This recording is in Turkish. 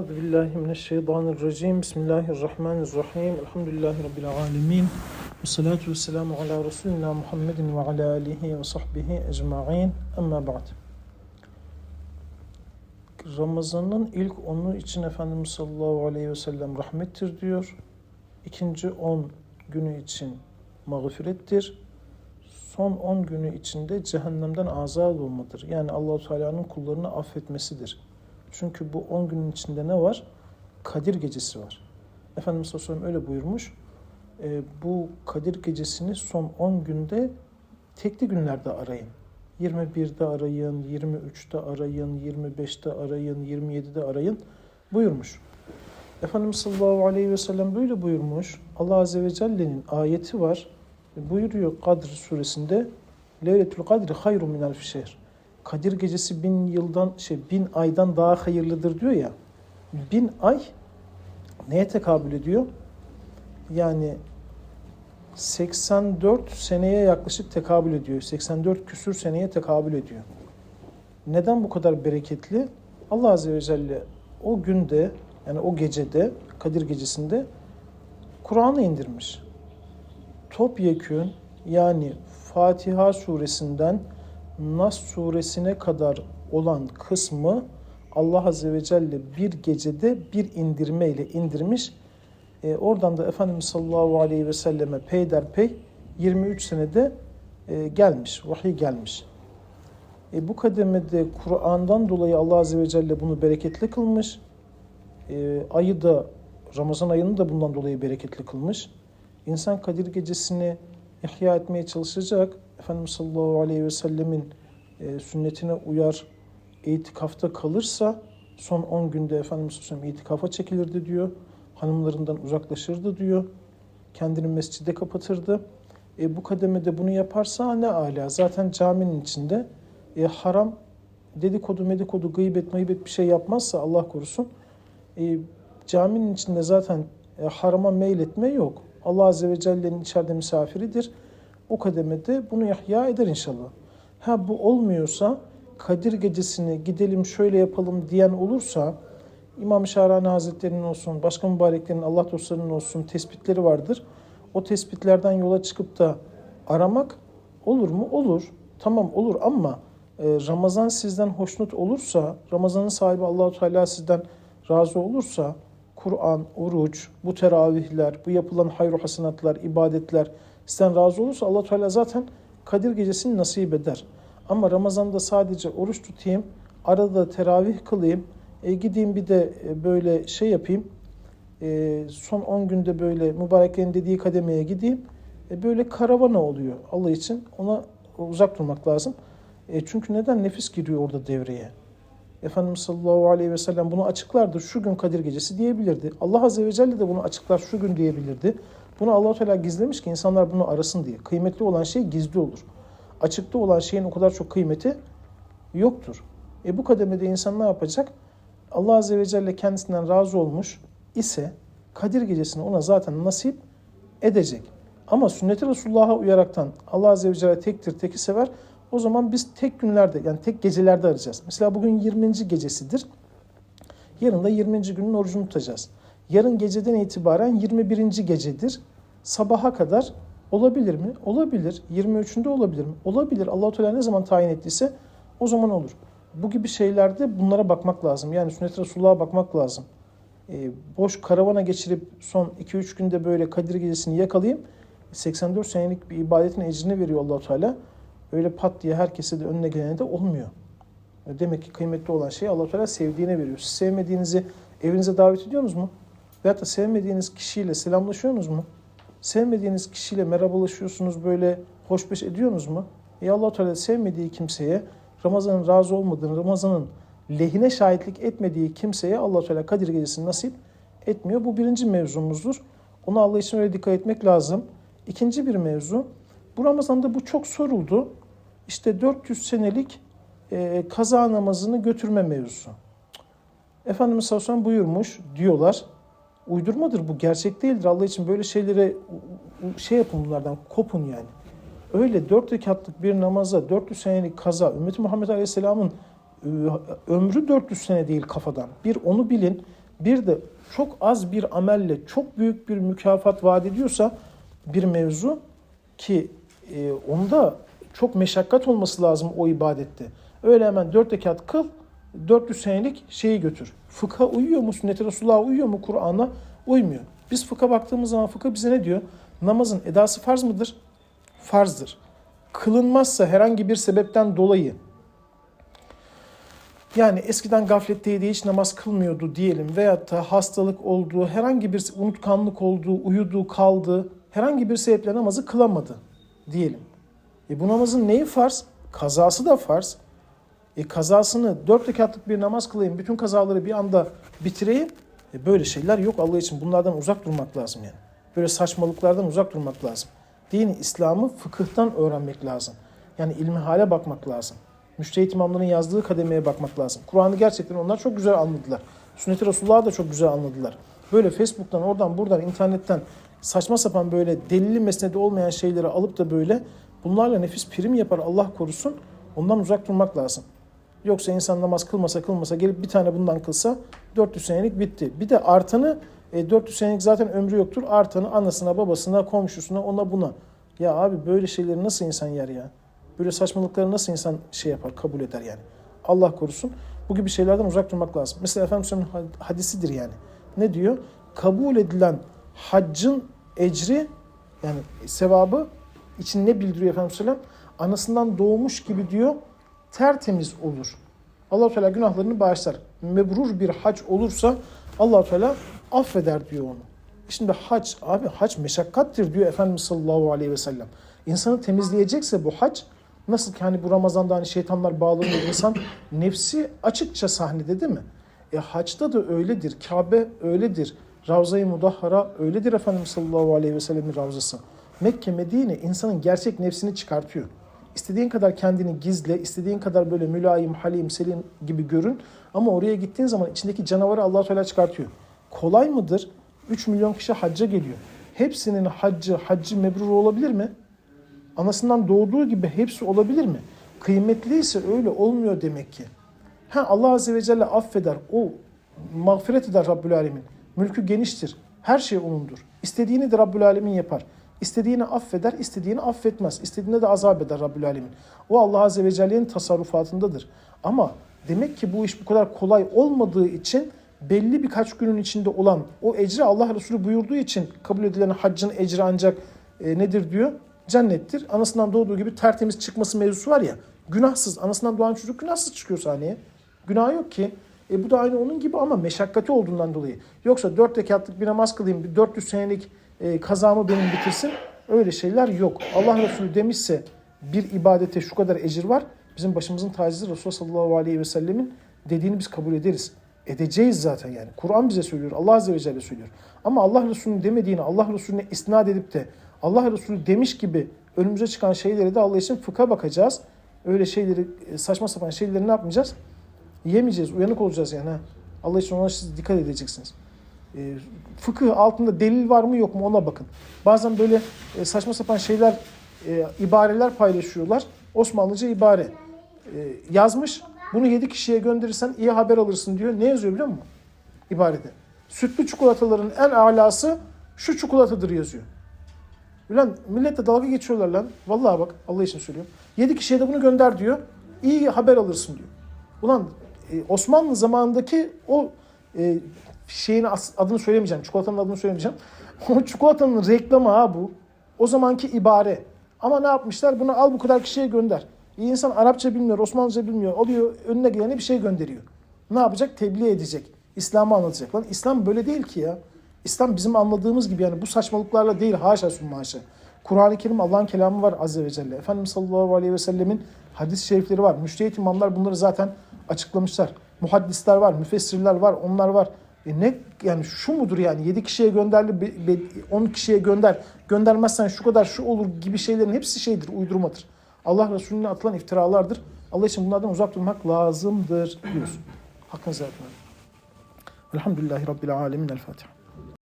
Euzu billahi mineşşeytanirracim. Bismillahirrahmanirrahim. Elhamdülillahi rabbil alamin. Ve salatu vesselamu ala Resulina Muhammedin ve ala alihi ve sahbihi ecmaîn. Amma ba'd. Ramazan'ın ilk onu için Efendimiz sallallahu aleyhi ve sellem rahmettir diyor. İkinci on günü için mağfirettir. Son on günü içinde cehennemden azad olmadır. Yani Allahu Teala'nın kullarını affetmesidir. Çünkü bu 10 günün içinde ne var? Kadir gecesi var. Efendimiz sallallahu aleyhi öyle buyurmuş. E, bu Kadir gecesini son 10 günde tekli günlerde arayın. 21'de arayın, 23'te arayın, 25'te arayın, 27'de arayın buyurmuş. Efendimiz sallallahu aleyhi ve sellem böyle buyurmuş. Allah azze ve celle'nin ayeti var. Buyuruyor Kadr suresinde Leyletül Kadri hayrun minel fişehr. Kadir gecesi bin yıldan şey bin aydan daha hayırlıdır diyor ya. Bin ay neye tekabül ediyor? Yani 84 seneye yaklaşık tekabül ediyor. 84 küsür seneye tekabül ediyor. Neden bu kadar bereketli? Allah Azze ve Celle o günde yani o gecede Kadir gecesinde Kur'an'ı indirmiş. Topyekün yani Fatiha suresinden Nas suresine kadar olan kısmı Allah Azze ve Celle bir gecede bir indirme ile indirmiş. E, oradan da Efendimiz sallallahu aleyhi ve selleme peyderpey 23 senede e, gelmiş, vahiy gelmiş. E, bu kademede Kur'an'dan dolayı Allah Azze ve Celle bunu bereketli kılmış. E, ayı da, Ramazan ayını da bundan dolayı bereketli kılmış. İnsan Kadir gecesini ihya etmeye çalışacak. Efendimiz sallallahu aleyhi ve sellemin e, sünnetine uyar, itikafta kalırsa son 10 günde Efendimiz sallallahu aleyhi ve sellem itikafa çekilirdi diyor. Hanımlarından uzaklaşırdı diyor. Kendini mescide kapatırdı. E, bu kademede bunu yaparsa ne ala. Zaten caminin içinde e, haram dedikodu medikodu gıybet mıybet bir şey yapmazsa Allah korusun e, caminin içinde zaten e, harama meyletme yok. Allah Azze ve Celle'nin içeride misafiridir. O kademede bunu ihya eder inşallah. Ha bu olmuyorsa Kadir gecesini gidelim şöyle yapalım diyen olursa İmam Şahrani Hazretleri'nin olsun, başka mübareklerin, Allah dostlarının olsun tespitleri vardır. O tespitlerden yola çıkıp da aramak olur mu? Olur. Tamam olur ama e, Ramazan sizden hoşnut olursa, Ramazanın sahibi Allahu Teala sizden razı olursa Kur'an, oruç, bu teravihler, bu yapılan hayru hasenatlar, ibadetler sizden razı olursa Allah Teala zaten Kadir gecesini nasip eder. Ama Ramazan'da sadece oruç tutayım, arada teravih kılayım, e, gideyim bir de e, böyle şey yapayım, e, son 10 günde böyle mübareklerin dediği kademeye gideyim, e, böyle karavana oluyor Allah için. Ona uzak durmak lazım. E, çünkü neden? Nefis giriyor orada devreye. Efendimiz sallallahu aleyhi ve sellem bunu açıklardı. Şu gün Kadir gecesi diyebilirdi. Allah azze ve celle de bunu açıklar şu gün diyebilirdi. Bunu Allah Teala gizlemiş ki insanlar bunu arasın diye. Kıymetli olan şey gizli olur. Açıkta olan şeyin o kadar çok kıymeti yoktur. E bu kademede insan ne yapacak? Allah azze ve celle kendisinden razı olmuş ise Kadir gecesini ona zaten nasip edecek. Ama sünnet-i Resulullah'a uyaraktan Allah azze ve celle tektir, teki sever. O zaman biz tek günlerde yani tek gecelerde arayacağız. Mesela bugün 20. gecesidir. Yarın da 20. günün orucunu tutacağız. Yarın geceden itibaren 21. gecedir. Sabaha kadar olabilir mi? Olabilir. 23'ünde olabilir mi? Olabilir. Allah Teala ne zaman tayin ettiyse o zaman olur. Bu gibi şeylerde bunlara bakmak lazım. Yani sünnet-i Resulullah'a bakmak lazım. Ee, boş karavana geçirip son 2-3 günde böyle Kadir gecesini yakalayayım. 84 senelik bir ibadetin ecrini veriyor allah Teala. Öyle pat diye herkese de önüne gelene de olmuyor. Demek ki kıymetli olan şey allah Teala sevdiğine veriyor. Siz sevmediğinizi evinize davet ediyorsunuz mu? Veyahut da sevmediğiniz kişiyle selamlaşıyorsunuz mu? Sevmediğiniz kişiyle merhabalaşıyorsunuz böyle hoşbeş ediyorsunuz mu? E allah Teala sevmediği kimseye Ramazan'ın razı olmadığını, Ramazan'ın lehine şahitlik etmediği kimseye allah Teala Kadir Gecesi'ni nasip etmiyor. Bu birinci mevzumuzdur. Ona Allah için öyle dikkat etmek lazım. İkinci bir mevzu. Bu Ramazan'da bu çok soruldu. İşte 400 senelik e, kaza namazını götürme mevzusu. Efendimiz sallallahu aleyhi ve sellem buyurmuş diyorlar. Uydurmadır bu, gerçek değildir. Allah için böyle şeylere şey yapın bunlardan, kopun yani. Öyle dört rekatlık bir namaza 400 senelik kaza, Ümmeti Muhammed Aleyhisselam'ın ömrü 400 sene değil kafadan. Bir onu bilin. bir de çok az bir amelle çok büyük bir mükafat vaat ediyorsa bir mevzu ki e, onda çok meşakkat olması lazım o ibadette. Öyle hemen dört rekat kıl, 400 senelik şeyi götür. Fıkha uyuyor mu? Sünnet-i Resulullah'a uyuyor mu? Kur'an'a uymuyor. Biz fıkha baktığımız zaman fıkha bize ne diyor? Namazın edası farz mıdır? Farzdır. Kılınmazsa herhangi bir sebepten dolayı yani eskiden gafletteydi hiç namaz kılmıyordu diyelim veyahut da hastalık olduğu, herhangi bir unutkanlık olduğu, uyudu, kaldı, herhangi bir sebeple namazı kılamadı diyelim. E bu namazın neyi farz? Kazası da farz. E kazasını dört rekatlık bir namaz kılayım, bütün kazaları bir anda bitireyim. E böyle şeyler yok Allah için. Bunlardan uzak durmak lazım yani. Böyle saçmalıklardan uzak durmak lazım. Dini İslam'ı fıkıhtan öğrenmek lazım. Yani ilmi hale bakmak lazım. Müştehit imamların yazdığı kademeye bakmak lazım. Kur'an'ı gerçekten onlar çok güzel anladılar. Sünnet-i Resulullah'ı da çok güzel anladılar. Böyle Facebook'tan, oradan, buradan, internetten saçma sapan böyle delili mesnedi olmayan şeyleri alıp da böyle bunlarla nefis prim yapar Allah korusun. Ondan uzak durmak lazım. Yoksa insan namaz kılmasa kılmasa gelip bir tane bundan kılsa 400 senelik bitti. Bir de artanı e, 400 senelik zaten ömrü yoktur. Artanı anasına, babasına, komşusuna, ona buna. Ya abi böyle şeyleri nasıl insan yer ya? Böyle saçmalıkları nasıl insan şey yapar, kabul eder yani? Allah korusun. Bu gibi şeylerden uzak durmak lazım. Mesela Efendimiz'in hadisidir yani. Ne diyor? Kabul edilen haccın ecri yani sevabı için ne bildiriyor Efendimiz Sellem? Anasından doğmuş gibi diyor tertemiz olur. allah Teala günahlarını bağışlar. Mebrur bir hac olursa allah Teala affeder diyor onu. Şimdi hac, abi hac meşakkattir diyor Efendimiz sallallahu aleyhi ve sellem. İnsanı temizleyecekse bu hac nasıl ki hani bu Ramazan'da hani şeytanlar bağlanıyor insan nefsi açıkça sahnede değil mi? E haçta da öyledir. Kabe öyledir. Ravza-i Mudahhara öyledir Efendimiz sallallahu aleyhi ve sellemin ravzası. Mekke, Medine insanın gerçek nefsini çıkartıyor. İstediğin kadar kendini gizle, istediğin kadar böyle mülayim, halim, selim gibi görün. Ama oraya gittiğin zaman içindeki canavarı allah Teala çıkartıyor. Kolay mıdır? 3 milyon kişi hacca geliyor. Hepsinin haccı, haccı mebrur olabilir mi? Anasından doğduğu gibi hepsi olabilir mi? Kıymetliyse öyle olmuyor demek ki. Ha Allah Azze ve Celle affeder. O mağfiret eder Rabbül Alemin. Mülkü geniştir. Her şey O'nundur. İstediğini de Rabbül Alemin yapar. İstediğini affeder, istediğini affetmez. İstediğine de azap eder Rabbül Alemin. O Allah Azze ve Celle'nin tasarrufatındadır. Ama demek ki bu iş bu kadar kolay olmadığı için belli birkaç günün içinde olan o ecri Allah Resulü buyurduğu için kabul edilen haccın ecri ancak e, nedir diyor? Cennettir. Anasından doğduğu gibi tertemiz çıkması mevzusu var ya. Günahsız. Anasından doğan çocuk günahsız çıkıyor sahneye. Günah yok ki. E bu da aynı onun gibi ama meşakkati olduğundan dolayı. Yoksa dört rekatlık bir namaz kılayım, bir 400 senelik e, kazamı benim bitirsin. Öyle şeyler yok. Allah Resulü demişse bir ibadete şu kadar ecir var. Bizim başımızın tacısı Resulullah sallallahu aleyhi ve sellemin dediğini biz kabul ederiz. Edeceğiz zaten yani. Kur'an bize söylüyor. Allah azze ve celle söylüyor. Ama Allah Resulü'nün demediğini Allah Resulüne isnat edip de Allah Resulü demiş gibi önümüze çıkan şeyleri de Allah için fıkha bakacağız. Öyle şeyleri saçma sapan şeyleri ne yapmayacağız? Yemeyeceğiz. Uyanık olacağız yani. Allah için ona siz dikkat edeceksiniz. E, fıkıh altında delil var mı yok mu ona bakın. Bazen böyle e, saçma sapan şeyler, e, ibareler paylaşıyorlar. Osmanlıca ibare. E, yazmış. Bunu yedi kişiye gönderirsen iyi haber alırsın diyor. Ne yazıyor biliyor musun? İbarede. Sütlü çikolataların en alası şu çikolatadır yazıyor. Ulan milletle dalga geçiyorlar lan. Vallahi bak Allah için söylüyorum. Yedi kişiye de bunu gönder diyor. İyi haber alırsın diyor. Ulan e, Osmanlı zamanındaki o e, şeyin adını söylemeyeceğim. Çikolatanın adını söylemeyeceğim. O çikolatanın reklamı ha bu. O zamanki ibare. Ama ne yapmışlar? Bunu al bu kadar kişiye gönder. İyi insan Arapça bilmiyor, Osmanlıca bilmiyor. Oluyor önüne gelene bir şey gönderiyor. Ne yapacak? Tebliğ edecek. İslam'ı anlatacak. Lan İslam böyle değil ki ya. İslam bizim anladığımız gibi yani bu saçmalıklarla değil haşa summa haşa. Kur'an-ı Kerim Allah'ın kelamı var Azze ve Celle. Efendimiz sallallahu aleyhi ve sellemin hadis-i şerifleri var. Müştehit imamlar bunları zaten açıklamışlar. Muhaddisler var, müfessirler var, onlar var. E ne yani şu mudur yani 7 kişiye gönderli 10 kişiye gönder. Göndermezsen şu kadar şu olur gibi şeylerin hepsi şeydir, uydurmadır. Allah Resulüne atılan iftiralardır. Allah için bunlardan uzak durmak lazımdır diyoruz. Hakkınızı yapmayın. Elhamdülillahi Rabbil Alemin. El Fatiha.